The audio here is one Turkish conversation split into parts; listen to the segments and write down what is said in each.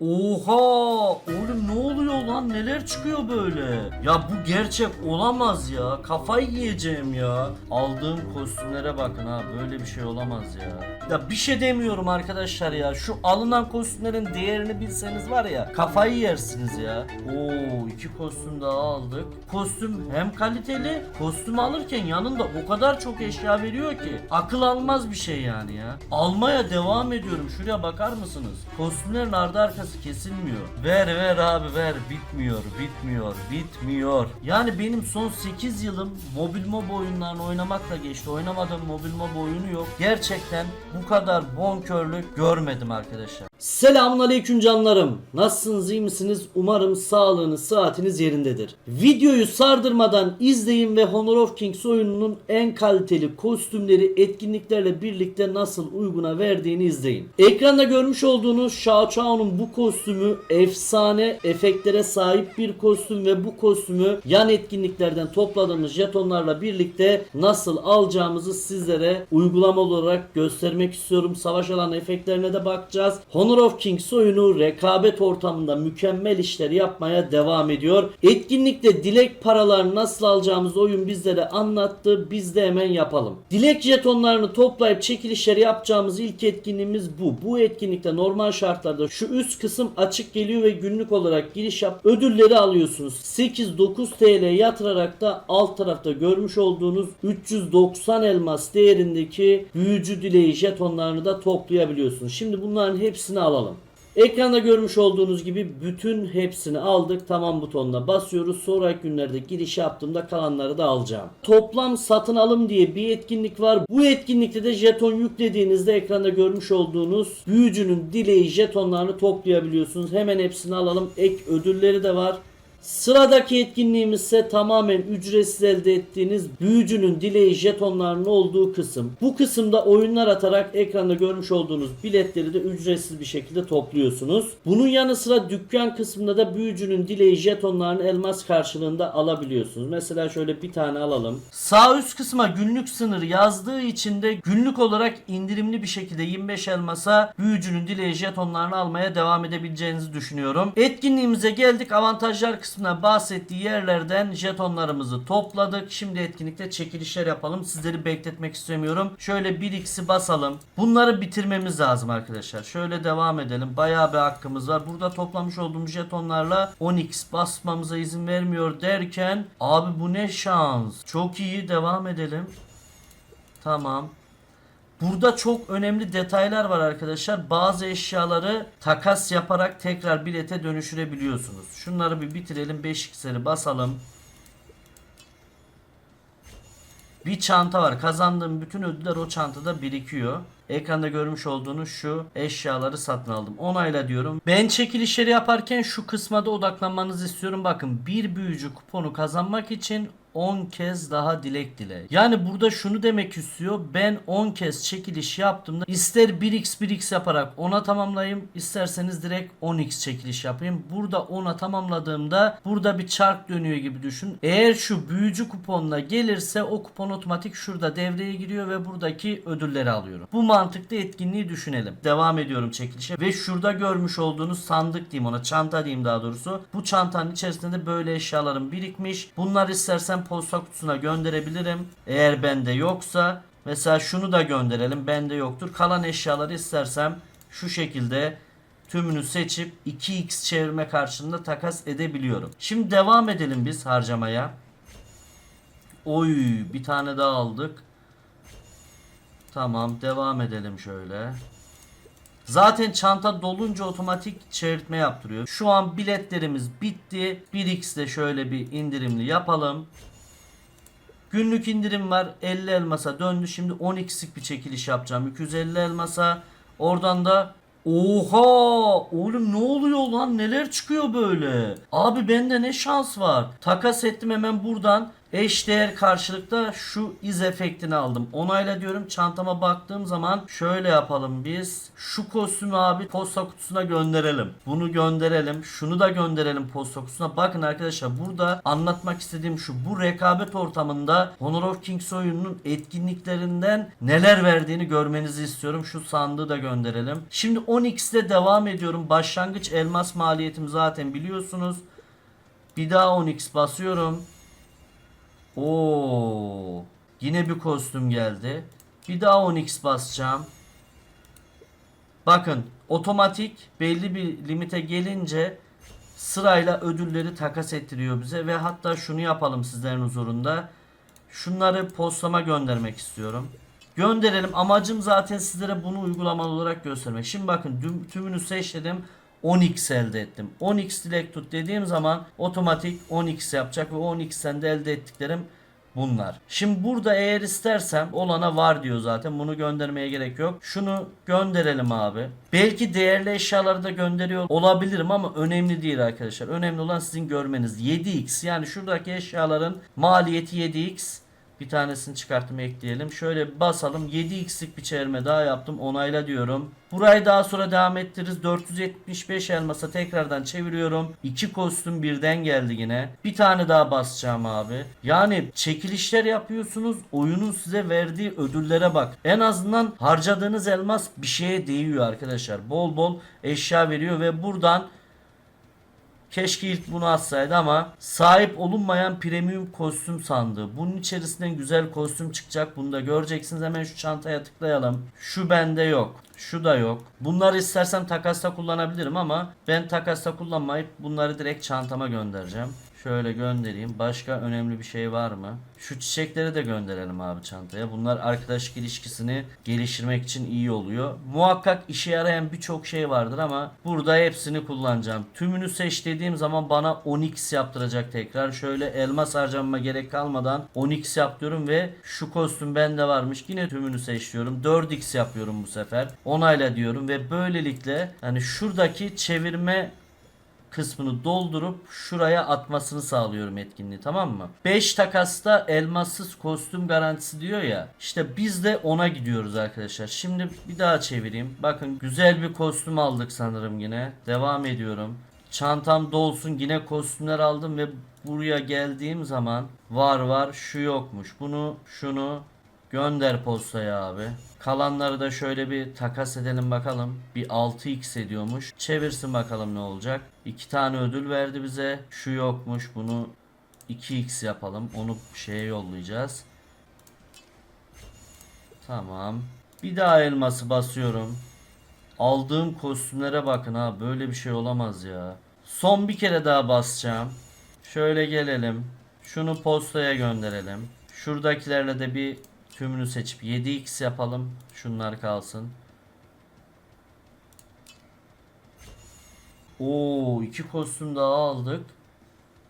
Oha! Oğlum ne oluyor lan? Neler çıkıyor böyle? Ya bu gerçek olamaz ya. Kafayı yiyeceğim ya. Aldığım kostümlere bakın ha. Böyle bir şey olamaz ya. Ya bir şey demiyorum arkadaşlar ya. Şu alınan kostümlerin değerini bilseniz var ya. Kafayı yersiniz ya. Oo iki kostüm daha aldık. Kostüm hem kaliteli. Kostüm alırken yanında o kadar çok eşya veriyor ki. Akıl almaz bir şey yani ya. Almaya devam ediyorum. Şuraya bakar mısınız? Kostümlerin ardı arkası kesilmiyor. Ver ver abi ver. Bitmiyor, bitmiyor, bitmiyor. Yani benim son 8 yılım mobil mob oyunlarını oynamakla geçti. Oynamadığım mobil mob oyunu yok. Gerçekten bu kadar bonkörlük görmedim arkadaşlar. Selamun aleyküm canlarım. Nasılsınız iyi misiniz? Umarım sağlığınız saatiniz yerindedir. Videoyu sardırmadan izleyin ve Honor of Kings oyununun en kaliteli kostümleri etkinliklerle birlikte nasıl uyguna verdiğini izleyin. Ekranda görmüş olduğunuz Shao Chao'nun bu kostümü efsane efektlere sahip bir kostüm ve bu kostümü yan etkinliklerden topladığımız jetonlarla birlikte nasıl alacağımızı sizlere uygulama olarak göstermek istiyorum. Savaş alanı efektlerine de bakacağız. Honor of Kings oyunu rekabet ortamında mükemmel işler yapmaya devam ediyor. Etkinlikte dilek paralarını nasıl alacağımızı oyun bizlere anlattı. Biz de hemen yapalım. Dilek jetonlarını toplayıp çekilişleri yapacağımız ilk etkinliğimiz bu. Bu etkinlikte normal şartlarda şu üst kısım açık geliyor ve günlük olarak giriş yap ödülleri alıyorsunuz. 8-9 TL yatırarak da alt tarafta görmüş olduğunuz 390 elmas değerindeki büyücü dileği jetonlarını da toplayabiliyorsunuz. Şimdi bunların hepsini alalım. Ekranda görmüş olduğunuz gibi bütün hepsini aldık. Tamam butonuna basıyoruz. Sonraki günlerde giriş yaptığımda kalanları da alacağım. Toplam satın alım diye bir etkinlik var. Bu etkinlikte de jeton yüklediğinizde ekranda görmüş olduğunuz büyücünün dileği jetonlarını toplayabiliyorsunuz. Hemen hepsini alalım. Ek ödülleri de var. Sıradaki etkinliğimiz ise tamamen ücretsiz elde ettiğiniz büyücünün dileği jetonlarının olduğu kısım. Bu kısımda oyunlar atarak ekranda görmüş olduğunuz biletleri de ücretsiz bir şekilde topluyorsunuz. Bunun yanı sıra dükkan kısmında da büyücünün dileği jetonlarını elmas karşılığında alabiliyorsunuz. Mesela şöyle bir tane alalım. Sağ üst kısma günlük sınır yazdığı için de günlük olarak indirimli bir şekilde 25 elmasa büyücünün dileği jetonlarını almaya devam edebileceğinizi düşünüyorum. Etkinliğimize geldik. Avantajlar kısmına bahsettiği yerlerden jetonlarımızı topladık. Şimdi etkinlikte çekilişler yapalım. Sizleri bekletmek istemiyorum. Şöyle 1x'i basalım. Bunları bitirmemiz lazım arkadaşlar. Şöyle devam edelim. Bayağı bir hakkımız var. Burada toplamış olduğumuz jetonlarla 10x basmamıza izin vermiyor derken abi bu ne şans. Çok iyi devam edelim. Tamam. Burada çok önemli detaylar var arkadaşlar. Bazı eşyaları takas yaparak tekrar bilete dönüştürebiliyorsunuz. Şunları bir bitirelim. 5x'leri basalım. Bir çanta var. Kazandığım bütün ödüller o çantada birikiyor. Ekranda görmüş olduğunuz şu eşyaları satın aldım. Onayla diyorum. Ben çekilişleri yaparken şu kısma da odaklanmanızı istiyorum. Bakın bir büyücü kuponu kazanmak için 10 kez daha dilek dile. Yani burada şunu demek istiyor. Ben 10 kez çekiliş yaptığımda ister 1x 1x yaparak 10'a tamamlayayım. isterseniz direkt 10x çekiliş yapayım. Burada 10'a tamamladığımda burada bir çark dönüyor gibi düşün. Eğer şu büyücü kuponuna gelirse o kupon otomatik şurada devreye giriyor ve buradaki ödülleri alıyorum. Bu mantıklı etkinliği düşünelim. Devam ediyorum çekilişe ve şurada görmüş olduğunuz sandık diyeyim ona çanta diyeyim daha doğrusu. Bu çantanın içerisinde de böyle eşyalarım birikmiş. Bunlar istersen posta kutusuna gönderebilirim. Eğer bende yoksa mesela şunu da gönderelim. Bende yoktur. Kalan eşyaları istersem şu şekilde tümünü seçip 2x çevirme karşılığında takas edebiliyorum. Şimdi devam edelim biz harcamaya. Oy bir tane daha aldık. Tamam devam edelim şöyle. Zaten çanta dolunca otomatik çevirtme yaptırıyor. Şu an biletlerimiz bitti. 1x'de şöyle bir indirimli yapalım. Günlük indirim var. 50 elmasa döndü. Şimdi 10x'lik bir çekiliş yapacağım. 250 elmasa. Oradan da Oha! Oğlum ne oluyor lan? Neler çıkıyor böyle? Abi bende ne şans var? Takas ettim hemen buradan. Eşdeğer karşılıkta şu iz efektini aldım. Onayla diyorum. Çantama baktığım zaman şöyle yapalım biz. Şu kostümü abi posta kutusuna gönderelim. Bunu gönderelim. Şunu da gönderelim posta kutusuna. Bakın arkadaşlar burada anlatmak istediğim şu. Bu rekabet ortamında Honor of Kings oyununun etkinliklerinden neler verdiğini görmenizi istiyorum. Şu sandığı da gönderelim. Şimdi 10x'te devam ediyorum. Başlangıç elmas maliyetim zaten biliyorsunuz. Bir daha 10x basıyorum. Oo. Yine bir kostüm geldi. Bir daha 10x basacağım. Bakın otomatik belli bir limite gelince sırayla ödülleri takas ettiriyor bize ve hatta şunu yapalım sizlerin huzurunda. Şunları postama göndermek istiyorum. Gönderelim. Amacım zaten sizlere bunu uygulamalı olarak göstermek. Şimdi bakın tüm- tümünü seçtim. 10x elde ettim. 10x dilek tut dediğim zaman otomatik 10x yapacak ve 10x'ten de elde ettiklerim bunlar. Şimdi burada eğer istersem olana var diyor zaten. Bunu göndermeye gerek yok. Şunu gönderelim abi. Belki değerli eşyaları da gönderiyor olabilirim ama önemli değil arkadaşlar. Önemli olan sizin görmeniz. 7x yani şuradaki eşyaların maliyeti 7x. Bir tanesini çıkarttım ekleyelim. Şöyle basalım. 7x'lik bir çevirme daha yaptım. Onayla diyorum. Burayı daha sonra devam ettiririz. 475 elmasa tekrardan çeviriyorum. İki kostüm birden geldi yine. Bir tane daha basacağım abi. Yani çekilişler yapıyorsunuz. Oyunun size verdiği ödüllere bak. En azından harcadığınız elmas bir şeye değiyor arkadaşlar. Bol bol eşya veriyor ve buradan Keşke ilk bunu atsaydı ama sahip olunmayan premium kostüm sandığı. Bunun içerisinden güzel kostüm çıkacak. Bunu da göreceksiniz. Hemen şu çantaya tıklayalım. Şu bende yok. Şu da yok. Bunları istersem takasta kullanabilirim ama ben takasta kullanmayıp bunları direkt çantama göndereceğim. Şöyle göndereyim. Başka önemli bir şey var mı? Şu çiçekleri de gönderelim abi çantaya. Bunlar arkadaşlık ilişkisini geliştirmek için iyi oluyor. Muhakkak işe yarayan birçok şey vardır ama burada hepsini kullanacağım. Tümünü seç dediğim zaman bana 10x yaptıracak tekrar. Şöyle elmas harcamama gerek kalmadan 10x yapıyorum ve şu kostüm bende varmış. Yine tümünü seç diyorum. 4x yapıyorum bu sefer. Onayla diyorum ve böylelikle hani şuradaki çevirme kısmını doldurup şuraya atmasını sağlıyorum etkinliği tamam mı? 5 takasta elmassız kostüm garantisi diyor ya. İşte biz de ona gidiyoruz arkadaşlar. Şimdi bir daha çevireyim. Bakın güzel bir kostüm aldık sanırım yine. Devam ediyorum. Çantam dolsun yine kostümler aldım ve buraya geldiğim zaman var var şu yokmuş. Bunu şunu Gönder postaya abi. Kalanları da şöyle bir takas edelim bakalım. Bir 6x ediyormuş. Çevirsin bakalım ne olacak. İki tane ödül verdi bize. Şu yokmuş. Bunu 2x yapalım. Onu şeye yollayacağız. Tamam. Bir daha elması basıyorum. Aldığım kostümlere bakın ha. Böyle bir şey olamaz ya. Son bir kere daha basacağım. Şöyle gelelim. Şunu postaya gönderelim. Şuradakilerle de bir tümünü seçip 7x yapalım. Şunlar kalsın. Oo iki kostüm daha aldık.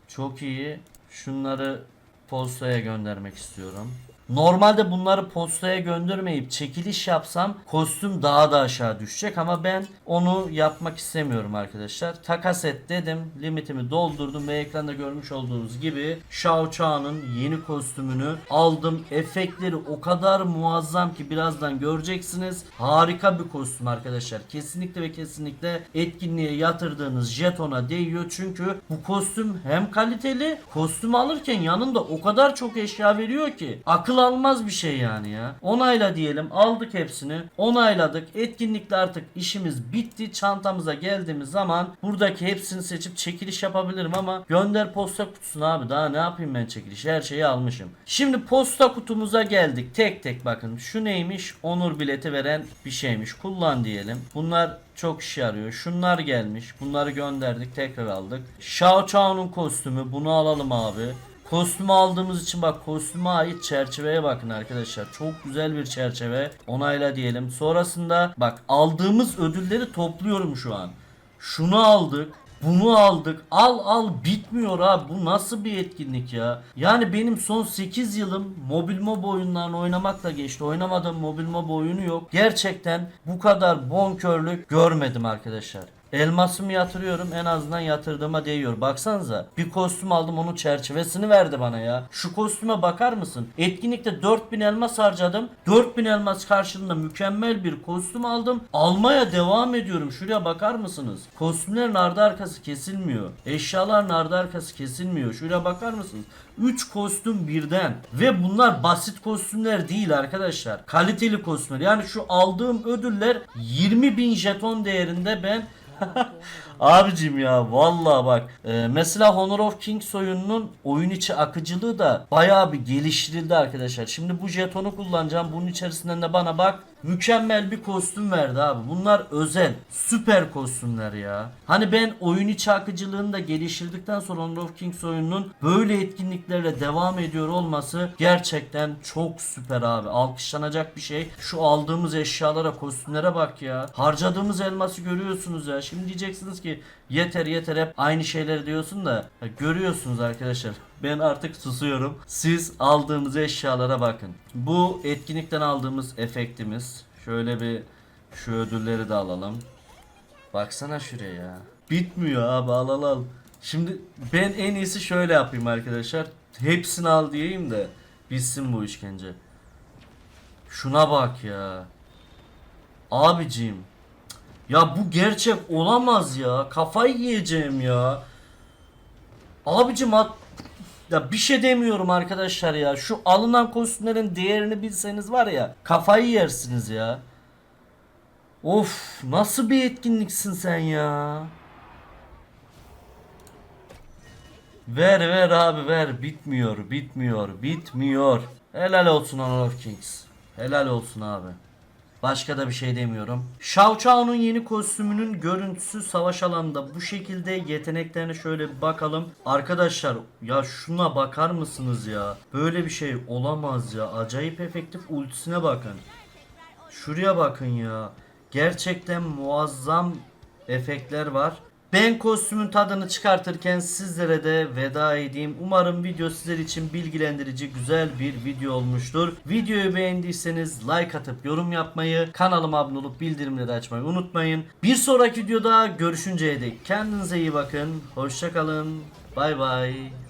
Çok iyi. Şunları postaya göndermek istiyorum. Normalde bunları postaya göndermeyip çekiliş yapsam kostüm daha da aşağı düşecek ama ben onu yapmak istemiyorum arkadaşlar. Takas et dedim. Limitimi doldurdum ve ekranda görmüş olduğunuz gibi Shao Kahn'ın yeni kostümünü aldım. Efektleri o kadar muazzam ki birazdan göreceksiniz. Harika bir kostüm arkadaşlar. Kesinlikle ve kesinlikle etkinliğe yatırdığınız jetona değiyor. Çünkü bu kostüm hem kaliteli kostüm alırken yanında o kadar çok eşya veriyor ki akıl almaz bir şey yani ya. Onayla diyelim aldık hepsini. Onayladık. Etkinlikle artık işimiz bitti. Çantamıza geldiğimiz zaman buradaki hepsini seçip çekiliş yapabilirim ama gönder posta kutusuna abi. Daha ne yapayım ben çekiliş? Her şeyi almışım. Şimdi posta kutumuza geldik. Tek tek bakın. Şu neymiş? Onur bileti veren bir şeymiş. Kullan diyelim. Bunlar çok işe yarıyor. Şunlar gelmiş. Bunları gönderdik. Tekrar aldık. Shao Chao'nun kostümü. Bunu alalım abi. Kostümü aldığımız için bak kostüme ait çerçeveye bakın arkadaşlar. Çok güzel bir çerçeve. Onayla diyelim. Sonrasında bak aldığımız ödülleri topluyorum şu an. Şunu aldık. Bunu aldık. Al al bitmiyor ha. Bu nasıl bir etkinlik ya? Yani benim son 8 yılım mobil mob oyunlarını oynamakla geçti. Oynamadığım mobil mob oyunu yok. Gerçekten bu kadar bonkörlük görmedim arkadaşlar. Elmasımı yatırıyorum en azından yatırdığıma değiyor. Baksanıza bir kostüm aldım onun çerçevesini verdi bana ya. Şu kostüme bakar mısın? Etkinlikte 4000 elmas harcadım. 4000 elmas karşılığında mükemmel bir kostüm aldım. Almaya devam ediyorum. Şuraya bakar mısınız? Kostümlerin ardı arkası kesilmiyor. Eşyaların ardı arkası kesilmiyor. Şuraya bakar mısınız? 3 kostüm birden. Ve bunlar basit kostümler değil arkadaşlar. Kaliteli kostümler. Yani şu aldığım ödüller 20.000 jeton değerinde ben Abicim ya vallahi bak e, mesela Honor of Kings oyununun oyun içi akıcılığı da bayağı bir geliştirildi arkadaşlar. Şimdi bu jetonu kullanacağım. Bunun içerisinden de bana bak mükemmel bir kostüm verdi abi. Bunlar özel süper kostümler ya. Hani ben oyun içi akıcılığını da geliştirdikten sonra Honor of Kings oyununun böyle etkinliklerle devam ediyor olması gerçekten çok süper abi. Alkışlanacak bir şey. Şu aldığımız eşyalara, kostümlere bak ya. Harcadığımız elması görüyorsunuz ya. Şimdi diyeceksiniz ki yeter yeter hep aynı şeyleri diyorsun da görüyorsunuz arkadaşlar. Ben artık susuyorum. Siz aldığımız eşyalara bakın. Bu etkinlikten aldığımız efektimiz. Şöyle bir şu ödülleri de alalım. Baksana şuraya ya. Bitmiyor abi al al al. Şimdi ben en iyisi şöyle yapayım arkadaşlar. Hepsini al diyeyim de bitsin bu işkence. Şuna bak ya. Abicim. Ya bu gerçek olamaz ya. Kafayı yiyeceğim ya. Abicim at ya bir şey demiyorum arkadaşlar ya. Şu alınan kostümlerin değerini bilseniz var ya kafayı yersiniz ya. Of nasıl bir etkinliksin sen ya. Ver ver abi ver bitmiyor bitmiyor bitmiyor. Helal olsun Honor Kings. Helal olsun abi. Başka da bir şey demiyorum. Shao Chao'nun yeni kostümünün görüntüsü savaş alanında bu şekilde yeteneklerine şöyle bir bakalım. Arkadaşlar ya şuna bakar mısınız ya? Böyle bir şey olamaz ya. Acayip efektif ultisine bakın. Şuraya bakın ya. Gerçekten muazzam efektler var. Ben kostümün tadını çıkartırken sizlere de veda edeyim. Umarım video sizler için bilgilendirici güzel bir video olmuştur. Videoyu beğendiyseniz like atıp yorum yapmayı, kanalıma abone olup bildirimleri açmayı unutmayın. Bir sonraki videoda görüşünceye dek kendinize iyi bakın. Hoşçakalın. Bay bay.